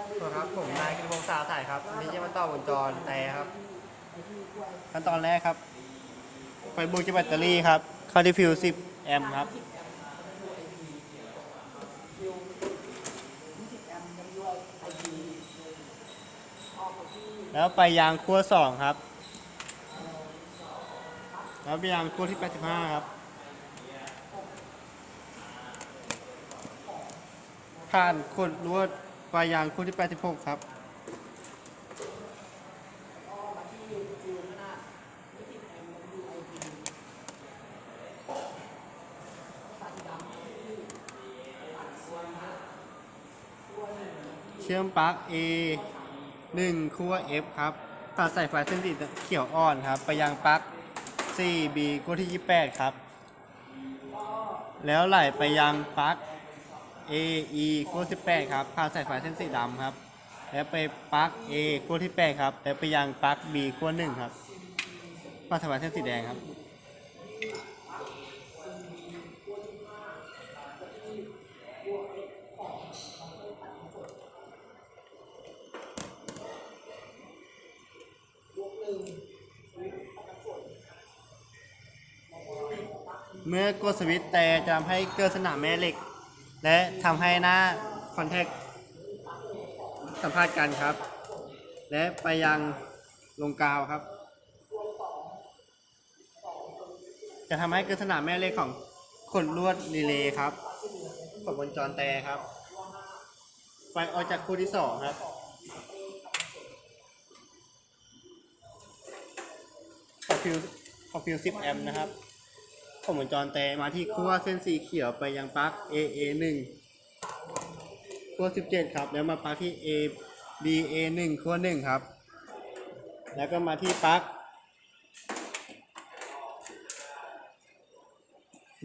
สวัสดีครับผมนายกิติพงศ์สาวสายครับวันนี้จะมาต่อบนจรแต่ครับขั้นตอนแรกครับ ไฟบูจะแบตเตอรี่ครับเข้าที่ฟิว10 แอมป์ครับ แล้วไปยางขั้ว2ครับ แล้วไปยางขั้วที่ 85 ครับผ่านขดลวด ปลายยางคู่ที่ 86 ครับเชื่อมปลั๊ก A 1ขั้ว F ครับตัดใส่ไฟเส้นสีเขียวอ่อนครับ ไปยังปลั๊ก 4B ขั้วที่ 28 ครับ แล้วไหลไปยังปลั๊ก A E ขั้ว18 ครับผ่านสายไฟเส้นสีดำครับ แล้วไปปลั๊ก A ขั้วที่8ครับ แล้วไปยังปลั๊ก B ขั้ว1ครับผ่านสายไฟเส้นสีแดงครับเมื่อกดสวิตช์แต่จะทำให้เกิดสนามแม่เหล็ก และทำให้หน้าคอนแทคสัมผัสกันครับ และไปยังลงกาวครับ จะทำให้เกิดสนามแม่เหล็กของขนลวดรีเลย์ครับของบนจรแต่ครับไฟออกจากคู่ที่สองครับขอฟิวขอฟิว10 แอมป์นะครับ ผมวงจรแต่มาที่ขั้วเส้นสีเขียวไปยังปลั๊ก AA 1ขั้ว17 ครับ แล้วมาปลั๊กที่ A BA 1ขั้ว1ครับ แล้วก็มาที่ปลั๊ก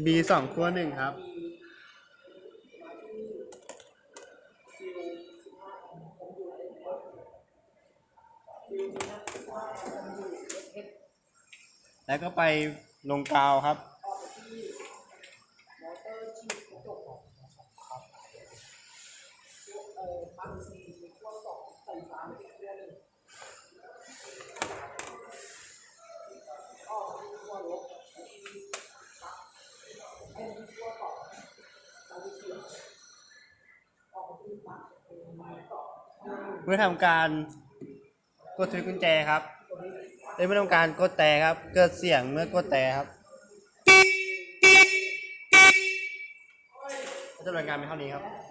B 2ขั้ว1ครับแล้วก็ไปลงกาวครับ เมื่อทำการกดสวิตช์กุญแจครับและเมื่อทำการกดแต่ครับ เกิดเสียงเมื่อกดแต่ครับจะ ดำเนินการไปเท่านี้ครับ